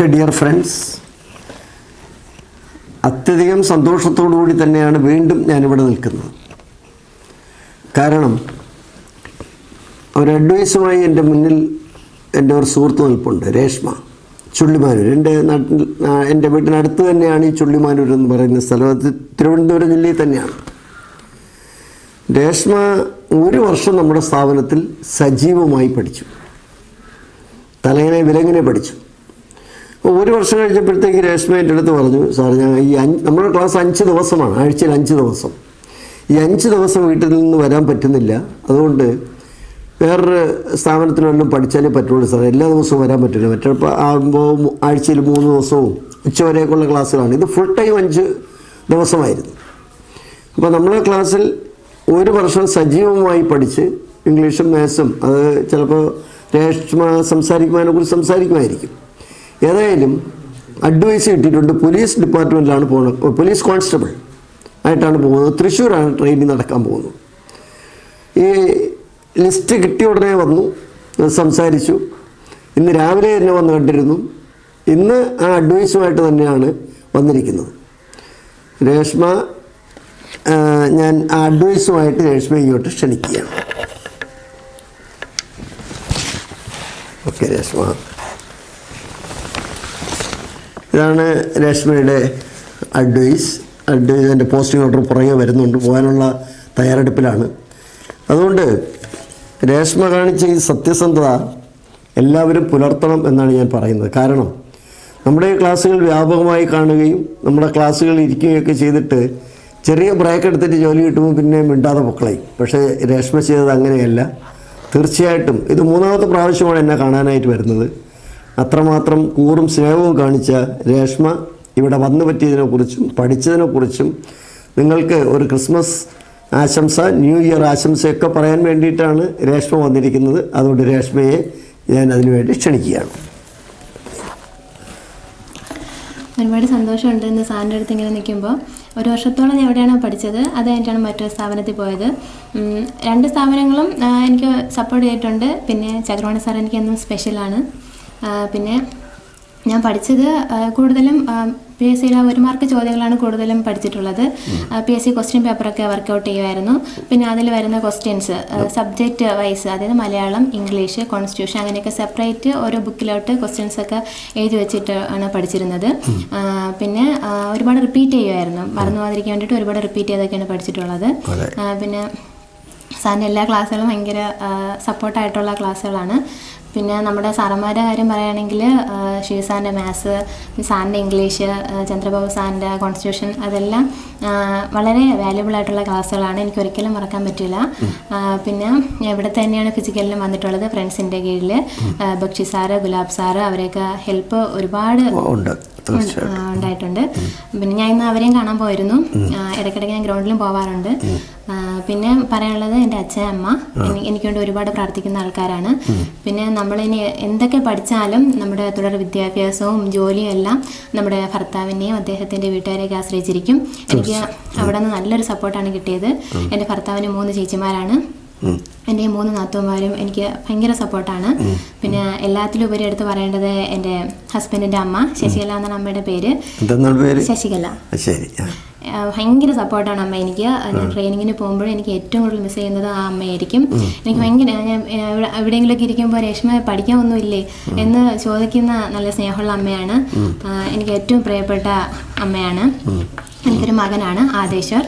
Okay dear friends. അത്യധികം സന്തോഷത്തോടു കൂടി തന്നെയാണ് വീണ്ടും ഞാനിവിടെ നിൽക്കുന്നത്. കാരണം ഒരു അഡ്വൈസുമായി എന്റെ മുന്നിൽ എന്റെ ഒരു സുഹൃത്ത് നിൽപ്പുണ്ട് രേഷ്മ. ചുള്ളിമാനൂർ. എന്റെ നാട്ടിൽ എന്റെ വീട്ടിനടുത്ത് തന്നെയാണ് ഈ ചുള്ളിമാനൂർ എന്ന് പറയുന്ന സ്ഥലം. അത് തിരുവനന്തപുരം ജില്ലയിൽ തന്നെയാണ്. രേഷ്മ ഒരു വർഷം നമ്മുടെ സ്ഥാപനത്തിൽ സജീവമായി പഠിച്ചു. തലങ്ങനെ വിലങ്ങനെ പഠിച്ചു. ഒരു വർഷം കഴിഞ്ഞപ്പോഴത്തേക്ക് രേഷ്മ എന്റെ അടുത്ത് പറഞ്ഞു സാർ ഞാൻ ഈ അഞ്ച് നമ്മുടെ ക്ലാസ് അഞ്ച് ദിവസമാണ് ആഴ്ചയിൽ അഞ്ച് ദിവസം. ഈ അഞ്ച് ദിവസം വീട്ടിൽ നിന്ന് വരാൻ പറ്റുന്നില്ല. അതുകൊണ്ട് വേറൊരു സ്ഥാപനത്തിൽ വല്ലതും പഠിച്ചാലേ പറ്റുള്ളൂ സാർ എല്ലാ ദിവസവും വരാൻ പറ്റില്ല. മറ്റപ്പോൾ ആകുമ്പോൾ ആഴ്ചയിൽ മൂന്ന് ദിവസവും ഉച്ചവരെയൊക്കെയുള്ള ക്ലാസ്സുകളാണ്. ഇത് ഫുൾ ടൈം അഞ്ച് ദിവസമായിരുന്നു. അപ്പോൾ നമ്മളെ ക്ലാസ്സിൽ ഒരു വർഷം സജീവമായി പഠിച്ച് ഇംഗ്ലീഷും മാത്സും അത് ചിലപ്പോൾ രേഷ്മ സംസാരിക്കുമ്പോൾ കുറിച്ച് സംസാരിക്കുമായിരിക്കും. ഏതായാലും അഡ്വൈസ് കിട്ടിയിട്ടുണ്ട്. പോലീസ് ഡിപ്പാർട്ട്മെന്റിലാണ് പോകുന്നത് പോലീസ് കോൺസ്റ്റബിൾ ആയിട്ടാണ് പോകുന്നത്. തൃശ്ശൂരാണ് ട്രെയിനിങ് നടക്കാൻ പോകുന്നത്. ഈ ലിസ്റ്റ് കിട്ടിയ ഉടനെ വന്നു. സംസാരിച്ചു. ഇന്ന് രാവിലെ തന്നെ വന്ന് കണ്ടിരുന്നു. ഇന്ന് ആ അഡ്വൈസുമായിട്ട് തന്നെയാണ് വന്നിരിക്കുന്നത്. രേഷ്മ ഞാൻ ആ അഡ്വൈസുമായിട്ട് രേഷ്മ ഇങ്ങോട്ട് ക്ഷണിക്കുകയാണ്. ഓക്കെ രേഷ്മ. ഇതാണ് രേഷ്മയുടെ അഡ്വൈസ് അഡ്വൈസ് എന്റെ പോസ്റ്റിംഗ് ഓർഡർ പുറകെ വരുന്നുണ്ട്. പോകാനുള്ള തയ്യാറെടുപ്പിലാണ്. അതുകൊണ്ട് രേഷ്മ കാണിച്ച ഈ സത്യസന്ധത എല്ലാവരും പുലർത്തണം എന്നാണ് ഞാൻ പറയുന്നത്. കാരണം നമ്മുടെ ക്ലാസ്സുകൾ വ്യാപകമായി കാണുകയും നമ്മുടെ ക്ലാസ്സുകൾ ഇരിക്കുകയൊക്കെ ചെയ്തിട്ട് ചെറിയ ബ്രേക്ക് എടുത്തിട്ട് ജോലി കിട്ടുമ്പോൾ പിന്നെ മിണ്ടാതെ പൊക്കളയും. പക്ഷേ രേഷ്മ ചെയ്തത് അങ്ങനെയല്ല. തീർച്ചയായിട്ടും ഇത് മൂന്നാമത്തെ പ്രാവശ്യമാണ് എന്നെ കാണാനായിട്ട് വരുന്നത്. അത്രമാത്രം കൂറും സ്നേഹവും കാണിച്ച രേഷ്മ ഇവിടെ വന്നു പറ്റിയതിനെക്കുറിച്ചും പഠിച്ചതിനെക്കുറിച്ചും നിങ്ങൾക്ക് ഒരു ക്രിസ്മസ് ആശംസ ന്യൂ ഇയർ ആശംസയൊക്കെ പറയാൻ വേണ്ടിയിട്ടാണ് രേഷ്മ വന്നിരിക്കുന്നത്. അതുകൊണ്ട് രേഷ്മയെ ഞാൻ അതിനുവേണ്ടി ക്ഷണിക്കുകയാണ്. ഒരുപാട് സന്തോഷമുണ്ട് ഇന്ന് സാറിന്റെ അടുത്ത് ഇങ്ങനെ നിൽക്കുമ്പോൾ. ഒരു വർഷത്തോളം ഞാൻ എവിടെയാണോ പഠിച്ചത് അത് കഴിഞ്ഞിട്ടാണ് മറ്റൊരു സ്ഥാപനത്തിൽ പോയത്. രണ്ട് സ്ഥാപനങ്ങളും എനിക്ക് സപ്പോർട്ട് ചെയ്തിട്ടുണ്ട്. പിന്നെ ചക്രവാണി സാർ എനിക്ക് എന്നും സ്പെഷ്യലാണ് പിന്നെ ഞാൻ പഠിച്ചത് കൂടുതലും പി എസ് സിയിലെ ഒരു മാർക്ക് ചോദ്യങ്ങളാണ് കൂടുതലും പഠിച്ചിട്ടുള്ളത്. പി എസ് സി ക്വസ്റ്റ്യൻ പേപ്പറൊക്കെ വർക്കൗട്ട് ചെയ്യുമായിരുന്നു പിന്നെ അതിൽ വരുന്ന ക്വസ്റ്റ്യൻസ് സബ്ജക്റ്റ് വൈസ് അതായത് മലയാളം ഇംഗ്ലീഷ് കോൺസ്റ്റിറ്റ്യൂഷൻ അങ്ങനെയൊക്കെ സെപ്പറേറ്റ് ഓരോ ബുക്കിലോട്ട് ക്വസ്റ്റ്യൻസ് ഒക്കെ എഴുതി വെച്ചിട്ട് ആണ് പഠിച്ചിരുന്നത്. പിന്നെ ഒരുപാട് റിപ്പീറ്റ് ചെയ്യുമായിരുന്നു മറന്നു പോകാതിരിക്കാൻ വേണ്ടിയിട്ട് ഒരുപാട് റിപ്പീറ്റ് ചെയ്തൊക്കെയാണ് പഠിച്ചിട്ടുള്ളത്. പിന്നെ സാറിന്റെ എല്ലാ ക്ലാസ്സുകളും ഭയങ്കര സപ്പോർട്ടായിട്ടുള്ള ക്ലാസ്സുകളാണ് പിന്നെ നമ്മുടെ സാറന്മാരുടെ കാര്യം പറയുകയാണെങ്കിൽ ശിവ സാറിന്റെ മാത്സ് സാറിന്റെ ഇംഗ്ലീഷ് ചന്ദ്രബാബു സാറിന്റെ കോൺസ്റ്റിറ്റ്യൂഷൻ അതെല്ലാം വളരെ വാല്യുബിൾ ആയിട്ടുള്ള ക്ലാസ്സുകളാണ് എനിക്ക് ഒരിക്കലും മറക്കാൻ പറ്റില്ല. പിന്നെ ഇവിടെ തന്നെയാണ് ഫിസിക്കലിലും വന്നിട്ടുള്ളത്? ഫ്രണ്ട്സിന്റെ കീഴിൽ ബക്ഷി സാറ് ഗുലാബ് സാറ് അവരെയൊക്കെ ഹെൽപ്പ് ഒരുപാട് ഉണ്ടായിട്ടുണ്ട്. പിന്നെ ഞാൻ ഇന്ന് അവരെയും കാണാൻ പോയിരുന്നു. ഇടയ്ക്കിടയ്ക്ക് ഞാൻ ഗ്രൗണ്ടിലും പോവാറുണ്ട്. പിന്നെ പറയാനുള്ളത് എന്റെ അച്ഛൻ അമ്മ. എനിക്ക് വേണ്ടി ഒരുപാട് പ്രാർത്ഥിക്കുന്ന ആൾക്കാരാണ്. പിന്നെ നമ്മൾ ഇനി എന്തൊക്കെ പഠിച്ചാലും നമ്മുടെ തുടർ വിദ്യാഭ്യാസവും ജോലിയും എല്ലാം നമ്മുടെ ഭർത്താവിനെയും അദ്ദേഹത്തിന്റെ വീട്ടുകാരെയൊക്കെ ആശ്രയിച്ചിരിക്കും. എനിക്ക് അവിടെ നിന്ന് നല്ലൊരു സപ്പോർട്ടാണ് കിട്ടിയത്. എന്റെ ഭർത്താവിന് മൂന്ന് ചേച്ചിമാരാണ്. എന്റെ ഈ മൂന്ന് നാത്തുമാരും എനിക്ക് ഭയങ്കര സപ്പോർട്ടാണ്. പിന്നെ എല്ലാത്തിലും ഉപരി എടുത്ത് പറയേണ്ടത് എന്റെ ഹസ്ബൻഡിന്റെ അമ്മ ശശികല എന്നാണ് അമ്മയുടെ പേര്. ശശികല. ശരി. ഭയങ്കര സപ്പോർട്ടാണ് അമ്മ എനിക്ക്. ഞാൻ ട്രെയിനിങ്ങിന് പോകുമ്പോഴും എനിക്ക് ഏറ്റവും കൂടുതൽ മിസ് ചെയ്യുന്നത് ആ അമ്മയായിരിക്കും. എനിക്ക് ഭയങ്കര ഞാൻ എവിടെയെങ്കിലുമൊക്കെ ഇരിക്കുമ്പോൾ രേഷ്മ പഠിക്കാൻ ഒന്നുമില്ലേ എന്ന് ചോദിക്കുന്ന നല്ല സ്നേഹമുള്ള അമ്മയാണ്. എനിക്ക് ഏറ്റവും പ്രിയപ്പെട്ട അമ്മയാണ്. എനിക്കൊരു മകനാണ് ആദേശർ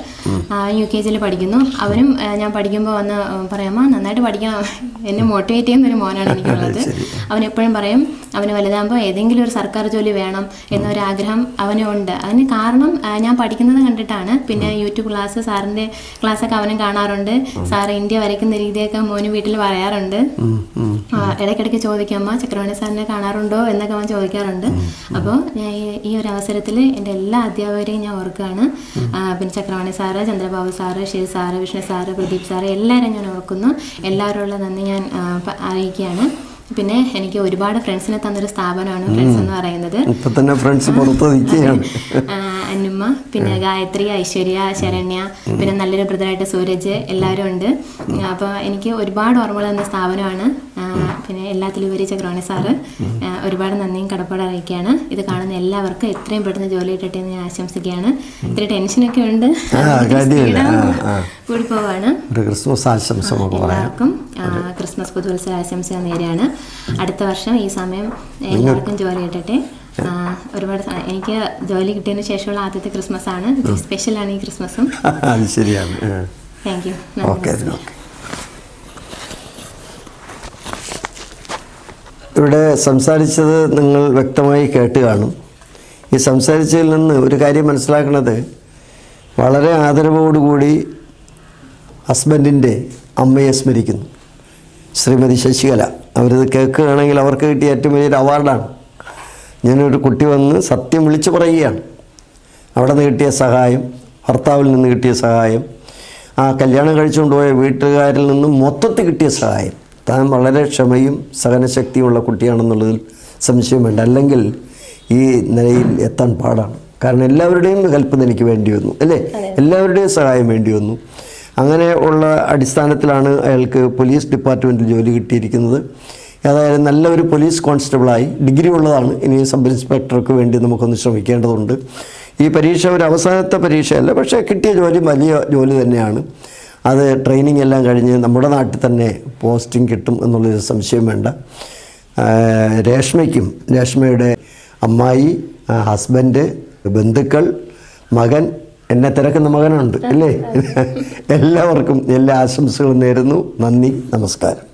യു കെ ജിയിൽ പഠിക്കുന്നു അവനും ഞാൻ പഠിക്കുമ്പോൾ വന്ന് പറയാമോ നന്നായിട്ട് പഠിക്കണം. എന്നെ മോട്ടിവേറ്റ് ചെയ്യുന്ന ഒരു മോനാണ് എനിക്കുള്ളത്. അവൻ എപ്പോഴും പറയും അവന് വലുതാകുമ്പോൾ ഏതെങ്കിലും ഒരു സർക്കാർ ജോലി വേണം എന്നൊരാഗ്രഹം അവനും ഉണ്ട്. അതിന് കാരണം ഞാൻ പഠിക്കുന്നത് കണ്ടിട്ടാണ്. പിന്നെ യൂട്യൂബ് ക്ലാസ് സാറിന്റെ ക്ലാസ്സൊക്കെ അവനും കാണാറുണ്ട്. സാർ ഇന്ത്യ വരയ്ക്കുന്ന രീതിയൊക്കെ മോന് വീട്ടിൽ പറയാറുണ്ട്. ഇടയ്ക്കിടയ്ക്ക് ചോദിക്കും അമ്മ ചക്രവാണി സാറിനെ കാണാറുണ്ടോ? എന്നൊക്കെ അവൻ ചോദിക്കാറുണ്ട്. അപ്പോൾ ഞാൻ ഈ- ഒരു അവസരത്തിൽ എന്റെ എല്ലാ അധ്യാപകരെയും ഞാൻ ഓർക്കുകയാണ്. പിന്നെ Chakravani sir Chandrababu sir Shiva sir Vishnu sir Pradeep sir എല്ലാവരും ഞാൻ ഓർക്കുന്നു. എല്ലാവരുള്ള നന്ദി ഞാൻ അറിയിക്കുകയാണ്. പിന്നെ എനിക്ക് ഒരുപാട് ഫ്രണ്ട്സിനെ തന്നൊരു സ്ഥാപനമാണ് ഫ്രണ്ട്സ് എന്ന് പറയുന്നത്. ഇപ്പൊ തന്നെ ഫ്രണ്ട്സ് പുറത്ത് നിൽക്കുകയാണ്. ആ, അന്നുമ്മ പിന്നെ ഗായത്രി ഐശ്വര്യ ശരണ്യ പിന്നെ നല്ലൊരു ബ്രദറായിട്ട് സൂരജ് എല്ലാവരും ഉണ്ട്. അപ്പോൾ എനിക്ക് ഒരുപാട് ഓർമ്മകൾ തന്ന സ്ഥാപനമാണ് പിന്നെ എല്ലാത്തിലും ഉപരി ക്രോണി സാറ് ഒരുപാട് നന്ദിയും കടപ്പാട് അറിയിക്കുകയാണ്. ഇത് കാണുന്ന എല്ലാവർക്കും എത്രയും പെട്ടെന്ന് ജോലി കിട്ടട്ടെ എന്ന് ഞാൻ ആശംസിക്കുകയാണ്. ഇത്തിരി ടെൻഷനൊക്കെ ഉണ്ട്. കൂടി പോവാണ്. ക്രിസ്മസ് ആശംസ എല്ലാവർക്കും ക്രിസ്മസ് പുതുവത്സര ആശംസ നേരെയാണ് അടുത്ത വർഷം ഈ സമയം എല്ലാവർക്കും ജോലി കിട്ടട്ടെ. ഒരുപാട് എനിക്ക് ജോലി കിട്ടിയതിന് ശേഷമുള്ള ആദ്യത്തെ ക്രിസ്മസ് ആണ്. സ്പെഷ്യൽ ആണ് ഈ ക്രിസ്മസും അത് ശരിയാണ്. Thank you okay. ഇവിടെ സംസാരിച്ചത് നിങ്ങൾ വ്യക്തമായി കേട്ട് കാണും. ഈ സംസാരിച്ചതിൽ നിന്ന് ഒരു കാര്യം മനസ്സിലാക്കുന്നത് വളരെ ആദരവോടുകൂടി ഹസ്ബൻഡിന്റെ അമ്മയെ സ്മരിക്കുന്നു. ശ്രീമതി ശശികല. അവരത് കേൾക്കുകയാണെങ്കിൽ അവർക്ക് കിട്ടിയ ഏറ്റവും വലിയൊരു അവാർഡാണ്. ഞാനൊരു കുട്ടി വന്ന് സത്യം വിളിച്ചു പറയുകയാണ്. അവിടെ നിന്ന് കിട്ടിയ സഹായം ഭർത്താവിൽ നിന്ന് കിട്ടിയ സഹായം ആ കല്യാണം കഴിച്ചുകൊണ്ട് പോയ വീട്ടുകാരിൽ നിന്ന് മൊത്തത്തിൽ കിട്ടിയ സഹായം. താൻ വളരെ ക്ഷമയും സഹനശക്തിയുമുള്ള കുട്ടിയാണെന്നുള്ളതിൽ സംശയം വേണ്ട. അല്ലെങ്കിൽ ഈ നിലയിൽ എത്താൻ പാടാണ്. കാരണം എല്ലാവരുടെയും ഹെൽപ്പ് എനിക്ക് വേണ്ടി വന്നു അല്ലേ? എല്ലാവരുടെയും സഹായം വേണ്ടി വന്നു. അങ്ങനെ ഉള്ള അടിസ്ഥാനത്തിലാണ് അയാൾക്ക് പോലീസ് ഡിപ്പാർട്ട്മെന്റിൽ ജോലി കിട്ടിയിരിക്കുന്നത്. ഏതായാലും നല്ല ഒരു പോലീസ് കോൺസ്റ്റബിളായി ഡിഗ്രി ഉള്ളതാണ് ഇനി സബ് ഇൻസ്പെക്ടർക്ക് വേണ്ടി നമുക്കൊന്ന് ശ്രമിക്കേണ്ടതുണ്ട്. ഈ പരീക്ഷ ഒരു അവസാനത്തെ പരീക്ഷയല്ല പക്ഷേ കിട്ടിയ ജോലി വലിയ ജോലി തന്നെയാണ്. അത് ട്രെയിനിങ് എല്ലാം കഴിഞ്ഞ് നമ്മുടെ നാട്ടിൽ തന്നെ പോസ്റ്റിംഗ് കിട്ടും എന്നുള്ളൊരു സംശയം വേണ്ട. രേഷ്മയ്ക്കും രേഷ്മയുടെ അമ്മായി ഹസ്ബൻഡ് ബന്ധുക്കൾ മകൻ എന്നെ തിരക്കുന്ന മകനുണ്ട് അല്ലേ? എല്ലാവർക്കും എല്ലാ ആശംസകളും നേരുന്നു. നന്ദി നമസ്കാരം.